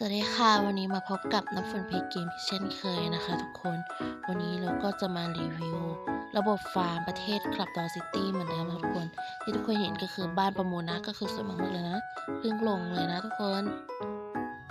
สวัสดีค่ะวันนี้มาพบกับน้ำฝนเพลย์เกมที่เช่นเคยนะคะทุกคน วันนี้เราก็จะมารีวิว ระบบฟาร์มประเทศคลับดอซิตี้เหมือนเดิมนะทุกคน ที่ทุกคนเห็นก็คือบ้านประมูลนะก็คือสวยมากๆเลยนะเพิ่งลงเลยนะทุกคน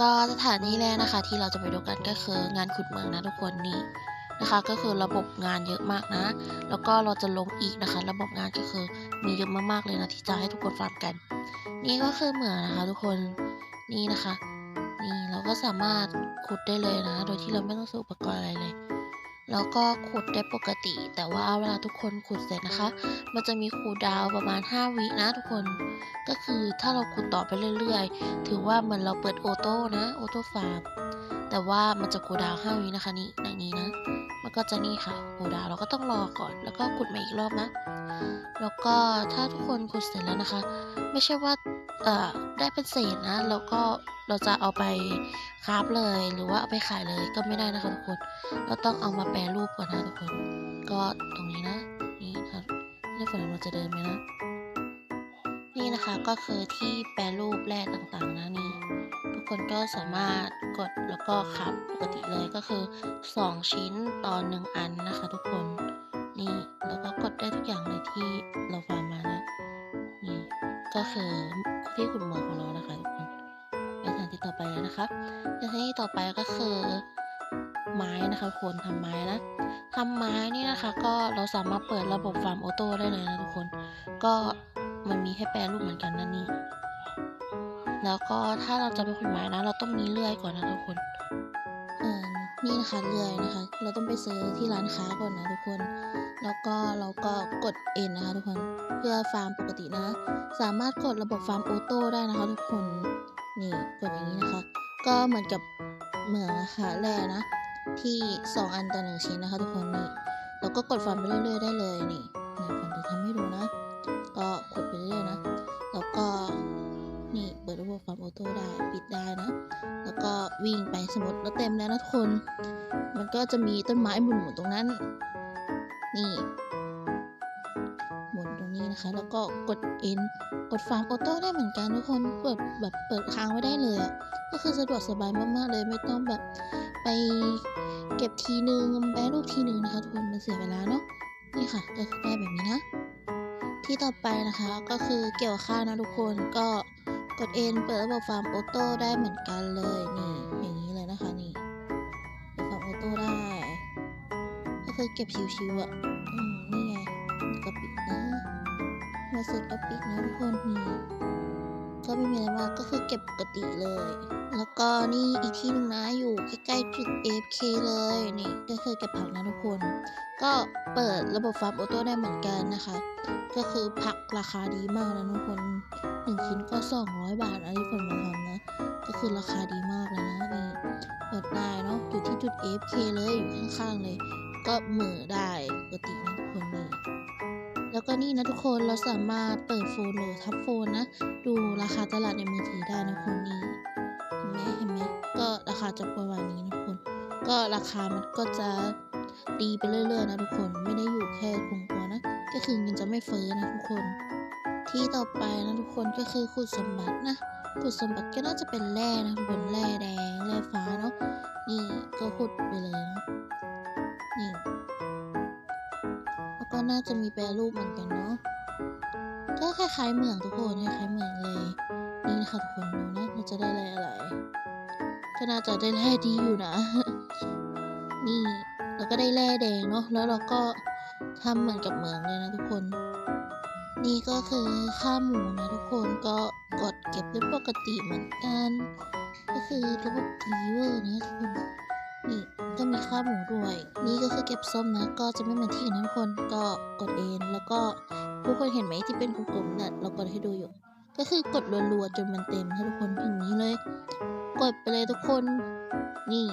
ก็สถานที่แรกนะคะ ที่เราจะไปดูกันก็คืองานขุดเมืองนะทุกคนนี่นะคะ ก็คือระบบงานเยอะมากนะ แล้วก็เราจะลงอีกนะคะ ระบบงานก็คือมีเยอะมากๆเลยนะที่จะให้ทุกคนฟาร์มกัน นี่ก็คือเหมืองนะคะ ทุกคนนี่นะคะ นี่เราก็สามารถขุดได้เลยนะ โดยที่เราไม่ต้องซื้ออุปกรณ์อะไรเลย แล้วก็ขุดได้ปกติ แต่ว่าเวลาทุกคนขุดเสร็จนะคะ มันจะมีคูดาวประมาณ 5 วินะทุกคน ก็คือถ้าเราขุดต่อไปเรื่อยๆ ถือว่าเหมือนเราเปิดออโต้นะออโต้ฟาร์ม แต่ว่ามันจะคูดาว5วินะคะนี่ในนี้นะ มันก็จะนี่ค่ะคูดาวเราก็ต้องรอก่อน แล้วก็ขุดมาอีกรอบนะ แล้วก็ถ้าทุกคนขุดเสร็จแล้วนะคะ ไม่ใช่ว่า เอ่อได้เป็นเศษนะแล้วก็เราจะเอาไปคราฟเลยหรือว่าเอาไปขายเลยก็ไม่ได้นะคะทุกคน เราต้องเอามาแปรรูปก่อนนะทุกคน ก็ตรงนี้นะ นี่ครับนี่ฝนเราจะเดินไหมนะนี่นะคะก็คือที่แปรรูปแร่ต่างๆนะนี่ทุกคนก็สามารถกดแล้วก็ขับปกติเลยก็คือ 2 ชิ้นต่อ1อันนะคะ ทุกคนนี่แล้วก็กดได้ทุกอย่างเลยที่เราฟาร์มมานะ ก็คือที่ขุดเหมืองของเรานะคะทุกคนไปสถานที่ต่อไปแล้วนะคะสถานที่ต่อไปก็คือ ไม้นะคะทุกคนทำไม้นะทำไม้นี่นะคะ ก็เราสามารถเปิดระบบฟาร์มออโต้ได้เลยนะทุกคน ก็มันมีให้แปรรูปเหมือนกันนั่นนี่แล้วก็ถ้าเราจะไปขุดไม้นะ เราต้องมีเลื่อยก่อนนะทุกคน นี่นะคะเลื่อยนะคะ เราต้องไปซื้อที่ร้านค้าก่อนนะทุกคน แล้วก็เราก็กด N นนะคะทุกคน เพื่อฟาร์มปกตินะ สามารถกดระบบฟาร์มออโต้ได้นะคะ ทุกคน นี่กดอย่างนี้นะคะ ก็เหมือนกับเหมืองหาแร่นะ ที่ 2 อันต่อหนึ่งชิ้นนะคะ ทุกคนนี่ เราก็กดฟาร์มไปเรื่อยๆได้เลยนี่นี่ผมจะทำให้ดูนะ ก็กดไปเรื่อยๆนะ แล้วก็ นี่เปิดระบบฟาร์มออโต้ได้ปิดได้นะ แล้วก็วิ่งไปสมมติเราเต็มแล้วนะทุกคน มันก็จะมีต้นไม้หมุนๆตรงนั้น นี่หมุนตรงนี้นะคะ แล้วก็กด N กดฟาร์มออโต้ได้เหมือนกันทุกคนเปิดแบบเปิดค้างไว้ได้เลยอะก็คือสะดวกสบายมากๆเลยไม่ต้องแบบไปเก็บทีนึงแปรรูปทีนึงนะคะทุกคนมันเสียเวลาเนาะนี่ค่ะก็คือได้แบบนี้นะ ที่ต่อไปนะคะก็คือเกี่ยวข้าวนะทุกคนก็ ด N เปิดระบบฟาร์มออโต้ได้เหมือนกันเลยนี่อย่างนี้เลยนะคะนี่เปิดฟาร์มออโต้ได้ ก็คือเก็บชิวๆอะอืมนี่ไงกระปิกนะมาเสร็จกระปิกนะทุกคนนี่ก็ไม่มีอะไรมากก็คือเก็บปกติเลย แล้วก็นี่อีกที่หนึงนะอยู่ใกล้ๆจุด AFK เลยนี่ก็คือเก็บผักนะทุกคน ก็เปิดระบบฟาร์มออโต้ได้เหมือนกันนะคะ ก็คือผักราคาดีมากนะทุกคนหนึ่งชิ้นก็ 200 บาท อันนี้ฝนมาทำนะ ก็คือราคาดีมากเลยนะนี่เปิดได้เนาะอยู่ที่จุด AFK เลยอยู่ข้างๆเลย ก็เหมือได้ปกตินะทุกคนนี่แล้วก็นี่นะทุกคนเราสามารถเปิดโฟนหรือทับโฟนนะ ดูราคาตลาดในมือถือได้นะคนนี้เห็นไหมเห็นไหมก็ราคาจะประมาณนี้นะทุกคน ก็ราคามันก็จะดีไปเรื่อยๆนะทุกคนไม่ได้อยู่แค่คงตัวนะ ก็คือเงินจะไม่เฟ้อนะทุกคน ที่ต่อไปนะทุกคนก็คือขุดสมบัตินะขุดสมบัติก็น่าจะเป็นแร่นะทุกคนแร่แดงแร่ฟ้าเนาะนี่ก็ขุดไปเลยนะนี่แล้วก็น่าจะมีแปรรูปเหมือนกันเนาะก็คล้ายๆเหมืองทุกคนคล้ายๆเหมืองเลยนี่นะคะทุกคนดูนะเราจะได้แร่อะไรก็น่าจะได้แร่ดีอยู่นะ นี่แล้วก็ได้แร่แดงเนาะแล้วเราก็ทำเหมือนกับเหมืองเลยนะทุกคน นี่ก็คือค่าหมูนะทุกคนก็กดเก็บด้วยปกติเหมือนกัน ก็คือระบบรีเวอร์นะทุกคนนี่ก็มีค่าหมูด้วย นี่ก็คือเก็บส้มนะก็จะไม่เหมือนที่อื่นนะทุกคนก็กดเองแล้วก็ทุกคนเห็นไหมที่เป็นกลมๆน่ะเรากดให้ดูอยู่ ก็คือกดรัวๆจนมันเต็มนะทุกคนอย่างนี้เลย กดไปเลยทุกคน นี่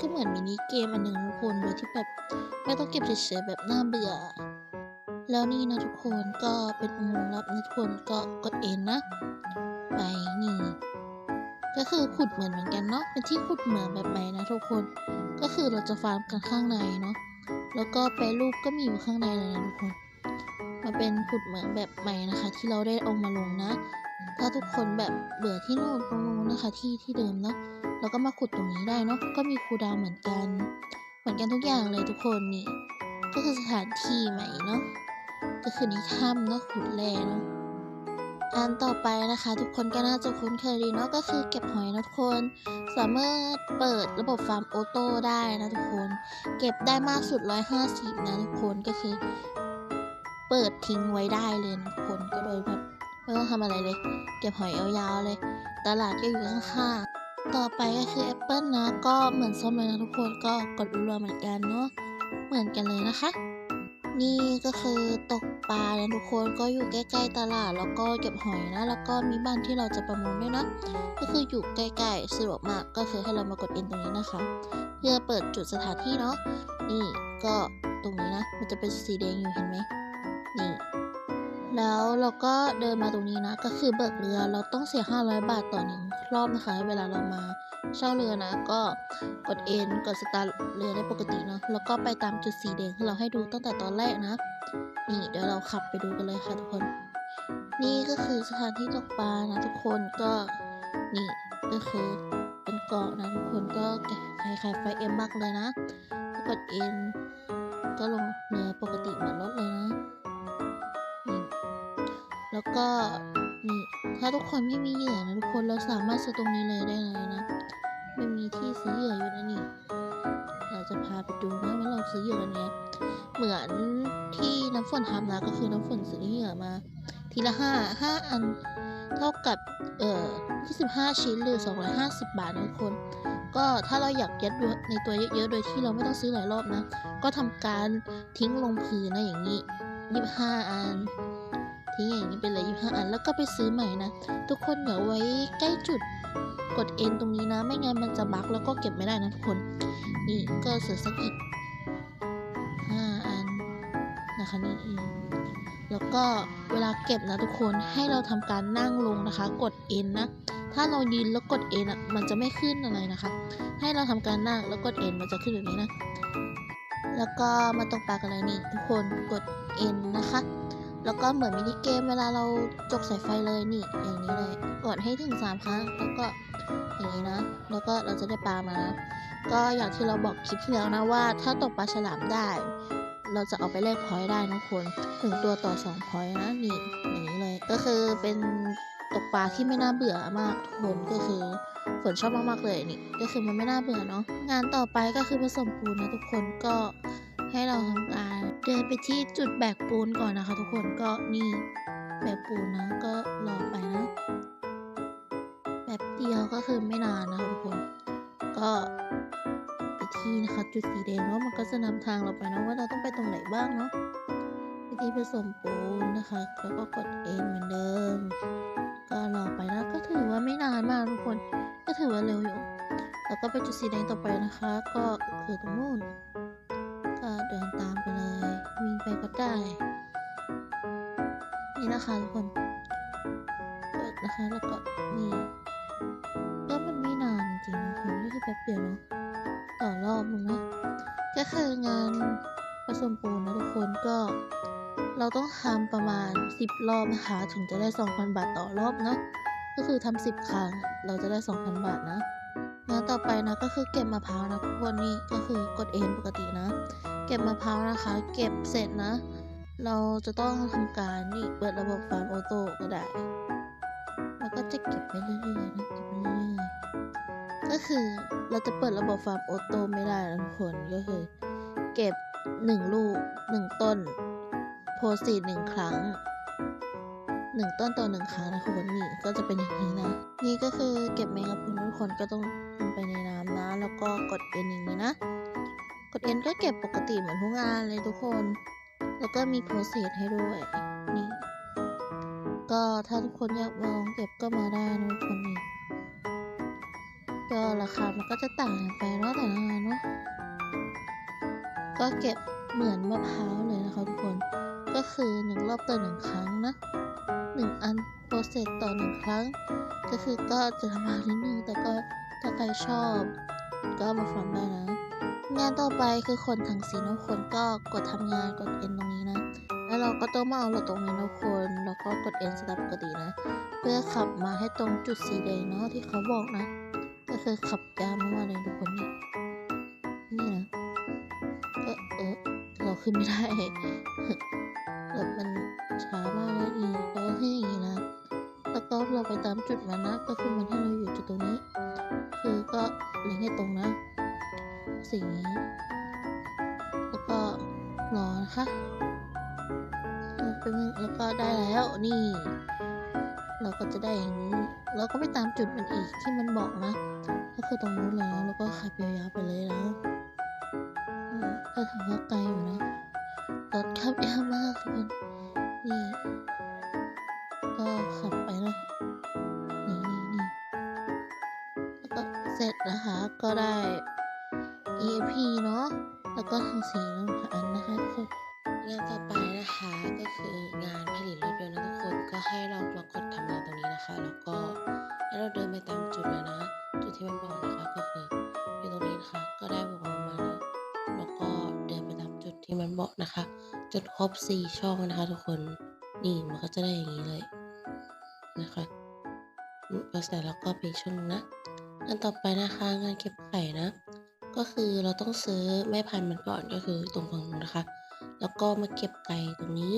ก็เหมือนมินิเกมอันหนึ่งทุกคนโดยที่แบบไม่ต้องเก็บเฉยๆแบบน่าเบื่อ แล้วนี่นะทุกคนก็เป็นอุโมงค์ลับนะทุกคนก็กดเอ็นนะ ไปนี่ ก็คือขุดเหมือนเหมือนกันเนาะเป็นที่ขุดเหมืองแบบใหม่นะทุกคน ก็คือเราจะฟาร์มกันข้างในเนาะแล้วก็แปรรูปก็มีอยู่ข้างในเลยนะทุกคนมาเป็นขุดเหมืองแบบใหม่นะคะ ที่เราได้เอามาลงนะ ถ้าทุกคนแบบเบื่อที่นู่นตรงนู้นนะคะที่ที่เดิมเนาะเราก็มาขุดตรงนี้ได้เนาะก็มีครูดาวเหมือนกัน เหมือนกันทุกอย่างเลยทุกคนนี่ก็คือสถานที่ใหม่เนาะ ก็คือในถ้ำเนาะขุดแร่เนาะอันต่อไปนะคะ ทุกคนก็น่าจะคุ้นเคยดีเนาะก็คือเก็บหอยนะทุกคน สามารถเปิดระบบฟาร์มออโต้ได้นะทุกคน เก็บได้มากสุด 150 นะทุกคนก็คือ เปิดทิ้งไว้ได้เลยนะทุกคนก็โดยแบบไม่ต้องทำอะไรเลย เก็บหอยยาวๆเลย ตลาดก็อยู่ข้างๆต่อไปก็คือแอปเปิลนะ ก็เหมือนส้มเลยนะทุกคนก็กดรัวๆเหมือนกันเนาะเหมือนกันเลยนะคะ นี่ก็คือตกปลานะทุกคนก็อยู่ใกล้ๆตลาด แล้วก็เก็บหอยนะ แล้วก็มีบ้านที่เราจะประมูลด้วยนะ ก็คืออยู่ใกล้ๆสะดวกมากก็คือให้เรามากดเอ็นตรงนี้นะคะ เพื่อเปิดจุดสถานที่เนาะนี่ก็ตรงนี้นะ มันจะเป็นสีแดงอยู่เห็นไหมนี่ แล้วเราก็เดินมาตรงนี้นะ ก็คือเบิกเรือเราต้องเสีย 500 บาทต่อหนึ่งรอบนะคะ เวลาเรามาเช่าเรือนะ ก็กดเอ็นกดสตาร์เรือได้ปกติเนาะแล้วก็ไปตามจุดสีแดงที่เราให้ดูตั้งแต่ตอนแรกนะ นี่เดี๋ยวเราขับไปดูกันเลยค่ะทุกคน นี่ก็คือสถานที่ตกปลานะทุกคนก็นี่ก็คือเป็นเกาะนะทุกคนก็คล้ายๆไฟเอ็มมากเลยนะกดเอ็นก็ลงเรือปกติเหมือนรถเลยนะ แล้วก็นี่ถ้าทุกคนไม่มีเหยื่อนะทุกคนเราสามารถซื้อตรงนี้เลยได้เลยนะไม่มีที่ซื้อเหยื่ออยู่นะนี่ เราจะพาไปดูนะว่าเราซื้อเหยื่อกันไงเหมือนที่น้ำฝนทำนะก็คือน้ำฝนซื้อเหยื่อมา ทีละห้าห้าอันเท่ากับเอ่อ25 ชิ้นหรือ 250 บาทนะทุกคน ก็ถ้าเราอยากยัดในตัวเยอะๆ โดยที่เราไม่ต้องซื้อหลายรอบนะ ก็ทำการทิ้งลงพื้นนะอย่างนี้ 25 อัน ทิ้งอย่างนี้ไปเลย25อันแล้วก็ไปซื้อใหม่นะ ทุกคนเดี๋ยวไว้ใกล้จุดกดเอ็นตรงนี้นะ ไม่งั้นมันจะบั๊กแล้วก็เก็บไม่ได้นะทุกคน นี่ก็ซื้อสักอีก5อันนะคะนี่เองแล้วก็เวลาเก็บนะทุกคนให้เราทำการนั่งลงนะคะ กด N นะถ้าเรายืนแล้วกด N อะมันจะไม่ขึ้นอะไรนะคะ ให้เราทำการนั่งแล้วกด N มันจะขึ้นแบบนี้นะ แล้วก็มาตรงปลากกันเลยนี่ทุกคนกด N นะคะ แล้วก็เหมือนมินิเกมเวลาเราจกสายไฟเลยนี่ อย่างนี้เลยกดให้ถึง3ครั้งแล้วก็อย่างนี้นะ แล้วก็เราจะได้ปลามานะก็อย่างที่เราบอกคลิปที่แล้วนะว่า ถ้าตกปลาฉลามได้ เราจะเอาไปแลกพอยต์ได้นะคนถึงตัวต่อ2พอยต์นะนี่อย่างนี้เลย ก็คือเป็นตกปลาที่ไม่น่าเบื่อมากทุกคนก็คือฝนชอบมากๆเลยนี่ ก็คือมันไม่น่าเบื่อเนาะงานต่อไปก็คือผสมปูนนะทุกคนก็ให้เราทำการ เดินไปที่จุดแบกปูนก่อนนะคะ ทุกคนก็นี่แบกปูนนะก็รอไปนะแบบเดียวก็คือไม่นานนะคะทุกคน ก็ไปที่นะคะจุดสีแดงเนาะมันก็จะนำทางเราไปนะว่าเราต้องไปตรงไหนบ้างเนาะวิธีผสมปูนนะคะ แล้วก็กดเอ็นเหมือนเดิม ก็รอไปนะก็ถือว่าไม่นานมากทุกคน ก็ถือว่าเร็วอยู่ แล้วก็ไปจุดสีแดงต่อไปนะคะ ก็คือตรงนู้น ก็เดินตามไปเลย วิ่งไปก็ได้ นี่นะคะทุกคนกดนะคะแล้วก็นี่ก็มันไม่นานจริงๆคนก็คือแป๊บเดียวเนาะต่อรอบนึงเนาะก็คืองานผสมปูนนะทุกคนก็เราต้องทำประมาณ 10 รอบนะคะ ถึงจะได้ 2,000 บาทต่อรอบเนาะก็คือทำ10 ครั้ง เราจะได้ 2,000 บาทนะ งานต่อไปนะก็คือเก็บมะพร้าวนะทุกคนนี่ก็คือกดเอ็นปกตินะ เก็บมะพร้าวนะคะ เก็บเสร็จนะ เราจะต้องทำการนี่เปิดระบบฟาร์มออโต้ก็ได้ แล้วก็จะเก็บไปเรื่อยๆนะเก็บไปเรื่อยๆก็คือเราจะเปิดระบบฟาร์มออโต้ไม่ได้นะทุกคนก็คือ เก็บหนึ่งลูกหนึ่งต้น โพสีหนึ่งครั้ง หนึ่งต้นต่อหนึ่งครั้งนะทุกคนนี่ก็จะเป็นอย่างนี้นะ นี่ก็คือเก็บแมงกะพรุนทุกคนก็ต้องลงไปในน้ำนะ แล้วก็กดเอ็นอย่างนี้นะ กดเอ็นก็เก็บปกติเหมือนทุกงานเลยทุกคน แล้วก็มีโพสเซสให้ด้วยนี่ก็ถ้าทุกคนอยากลองเก็บก็มาได้นะทุกคนนี่ก็ราคามันก็จะต่างกันไปเนาะแต่ละงานเนาะก็เก็บเหมือนมะพร้าวเลยนะคะทุกคน ก็คือหนึ่งรอบต่อหนึ่งครั้งนะ หนึ่งอันโปรเซสต่อหนึ่งครั้ง ก็คือก็จะทำมานิดนึงแต่ก็ถ้าใครชอบ ก็มาฟังได้นะ งานต่อไปคือคนทั้งสีทุกคนก็กดทำงานกดเอ็นตรงนี้นะ แล้วเราก็ต้องมาเอารถตรงนี้ทุกคนแล้วก็กด N สตาร์ทปกตินะ เพื่อขับมาให้ตรงจุดสีแดงเนาะที่เขาบอกนะ ก็คือขับยาวมากๆเลยทุกคนเนี่ยนี่นะก็เออเราขึ้นไม่ได้รถมัน ช้ามากเลยนี่เราก็ให้อย่างนี้นะแล้วก็เราไปตามจุดมานะ ก็คือมันให้เราอยู่จุดตรงนี้ คือก็เล็งให้ตรงนะ สิ่งนี้ แล้วก็รอนะคะรอแป๊บนึงแล้วก็ได้แล้วนี่ เราก็จะได้อย่างนี้ เราก็ไปตามจุดมันอีกที่มันบอกนะ ก็คือตรงนู้นแล้วแล้วก็ขับยาวๆไปเลยนะอืมก็ถือว่าไกลอยู่นะรถขับยาวมากทุกคน นี่ ก็ขับไปนะนี่นี่นี่แล้วก็เสร็จนะคะ ก็ได้ EAP เนาะแล้วก็ทางสีน้ำอันนะคะทุกคนงานต่อไปนะคะก็คืองานผลิตรถยนต์นะทุกคนก็ให้เรามากดทำงานตรงนี้นะคะ แล้วก็ให้เราเดินไปตามจุดเลยนะ จุดที่มันบอกนะคะก็คืออยู่ตรงนี้นะคะ ก็ได้บอกมานะแล้วก็เดินไปตามจุดที่มันบอกนะคะ จนครบสี่ช่องนะคะทุกคน นี่มันก็จะได้อย่างนี้เลยนะคะพอเสร็จแล้วก็ไปช่องหนึ่งนะงานต่อไปนะคะงานเก็บไข่นะ ก็คือเราต้องซื้อแม่พันธุ์มันก่อนก็คือตรงฝั่งนู้นนะคะ แล้วก็มาเก็บไก่ตรงนี้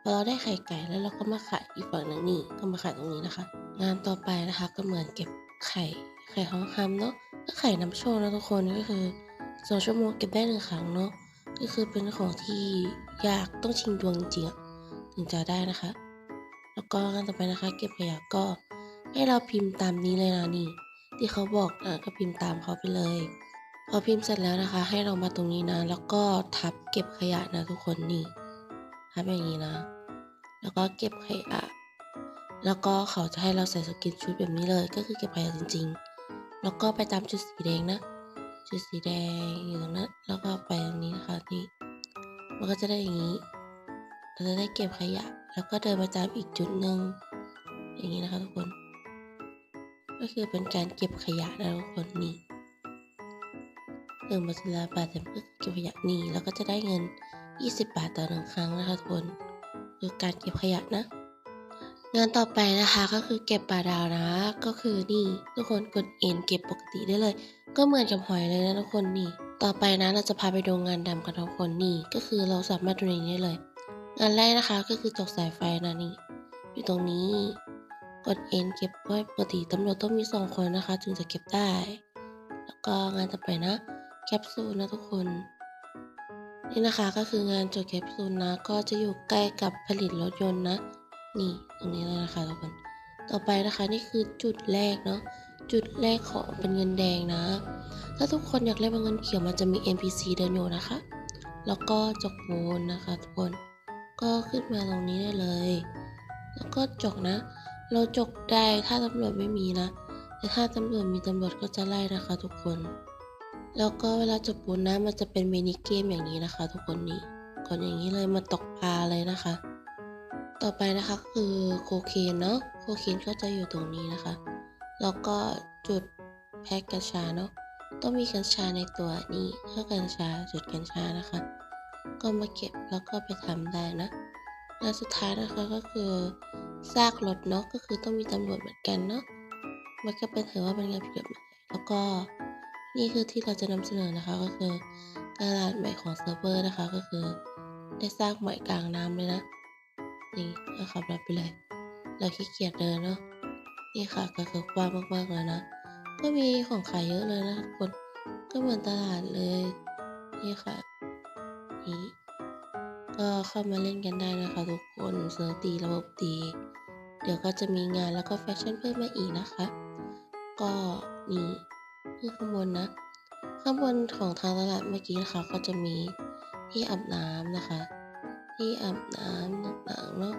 พอเราได้ไข่ไก่แล้วเราก็มาขายอีกฝั่งหนึ่งนี่ก็มาขายตรงนี้นะคะ งานต่อไปนะคะก็เหมือนเก็บไข่ไข่ทองคำเนาะก็ไข่น้ำโชคนะทุกคนก็คือสองชั่วโมงเก็บได้หนึ่งครั้งเนาะก็คือเป็นของที่ ยากต้องชิงดวงจริงๆอะถึงจะได้นะคะ แล้วก็งานต่อไปนะคะ เก็บขยะก็ให้เราพิมพ์ตามนี้เลยนะนี่ ที่เขาบอกนะก็พิมพ์ตามเขาไปเลย พอพิมพ์เสร็จแล้วนะคะ ให้เรามาตรงนี้นะ แล้วก็ทับเก็บขยะนะทุกคนนี่ทับอย่างนี้นะ แล้วก็เก็บขยะแล้วก็เขาจะให้เราใส่สกินชุดแบบนี้เลย ก็คือเก็บขยะจริง ๆ แล้วก็ไปตามจุดสีแดงนะ จุดสีแดงอยู่ตรงนั้น แล้วก็ไปตรงนี้นะคะนี่ มันก็จะได้อย่างนี้เราจะได้เก็บขยะ แล้วก็เดินไปตามอีกจุดหนึ่งอย่างนี้นะคะทุกคน ก็คือเป็นการเก็บขยะนะทุกคนนี่หนึ่งบาทละบาทแต่เพื่อเก็บขยะนี่แล้วก็จะได้เงิน 20 บาทต่อหนึ่งครั้งนะคะทุกคนคือการเก็บขยะนะ งานต่อไปนะคะก็คือเก็บปลาดาวนะ ก็คือนี่ทุกคนกดเอ็นเก็บปกติได้เลย ก็เหมือนกับหอยเลยนะทุกคนนี่ ต่อไปนะเราจะพาไปดูงานดำกันทุกคนนี่ก็คือเราสามารถดูในนี้ได้เลย งานแรกนะคะก็คือตกสายไฟนะนี่อยู่ตรงนี้กดเอ็นเก็บไว้ปกติตำรวจต้องมีสองคนนะคะถึงจะเก็บได้ แล้วก็งานต่อไปนะ แคปซูลนะทุกคน นี่นะคะก็คืองานจดแคปซูลนะ ก็จะอยู่ใกล้กับผลิตรถยนต์นะ นี่ตรงนี้เลยนะคะทุกคน ต่อไปนะคะนี่คือจุดแรกเนาะ จุดแรกของเป็นเงินแดงนะ ถ้าทุกคนอยากเล่นเป็นเงินเขียวมันจะมี NPC เดินอยู่นะคะ แล้วก็จกโวนนะคะทุกคน ก็ขึ้นมาตรงนี้ได้เลย แล้วก็จกนะ เราจกได้ถ้าตำรวจไม่มีนะ แต่ถ้าตำรวจมีตำรวจก็จะไล่นะคะทุกคน แล้วก็เวลาจบปูนนะมันจะเป็นมินิเกมอย่างนี้นะคะ ทุกคนนี่ก่อนอย่างนี้เลยมาตกปลาเลยนะคะ ต่อไปนะคะคือโคเคนเนาะ โคเคนก็จะอยู่ตรงนี้นะคะ แล้วก็จุดแพ็กกัญชาเนาะต้องมีกัญชาในตัวนี่ถ้ากัญชาจุดกัญชานะคะ ก็มาเก็บแล้วก็ไปทำได้นะ และสุดท้ายนะคะก็คือซากรถเนาะก็คือต้องมีตำรวจเหมือนกันเนาะมันก็เป็นถือว่าเป็นงานผิดกฎหมายแล้วก็นี่คือที่เราจะนำเสนอนะคะก็คือตลาดใหม่ของเซิร์ฟเวอร์นะคะก็คือ ได้สร้างใหม่กลางน้ำเลยนะนี่ก็ขับรถไปเลย เราขี้เกียจเดินเนาะ นี่ค่ะก็คือกว้างมากๆเลยนะ ก็มีของขายเยอะเลยนะทุกคน ก็เหมือนตลาดเลย นี่ค่ะ นี่ ก็เข้ามาเล่นกันได้นะคะ ทุกคนเซิร์ฟดีระบบดีเดี๋ยวก็จะมีงานแล้วก็แฟชั่นเพิ่มมาอีกนะคะ ก็นี่คือข้างบนนะ ข้างบนของทางตลาดเมื่อกี้นะคะก็จะมีที่อาบน้ำนะคะ ที่อาบน้ำต่างๆเนาะ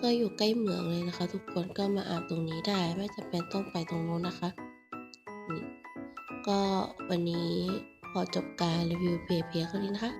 ก็อยู่ใกล้เหมืองเลยนะคะ ทุกคนก็มาอาบตรงนี้ได้ ไม่จำเป็นต้องไปตรงโน้นนะคะก็วันนี้ขอจบการรีวิวเพจเพียงเท่านี้นะคะ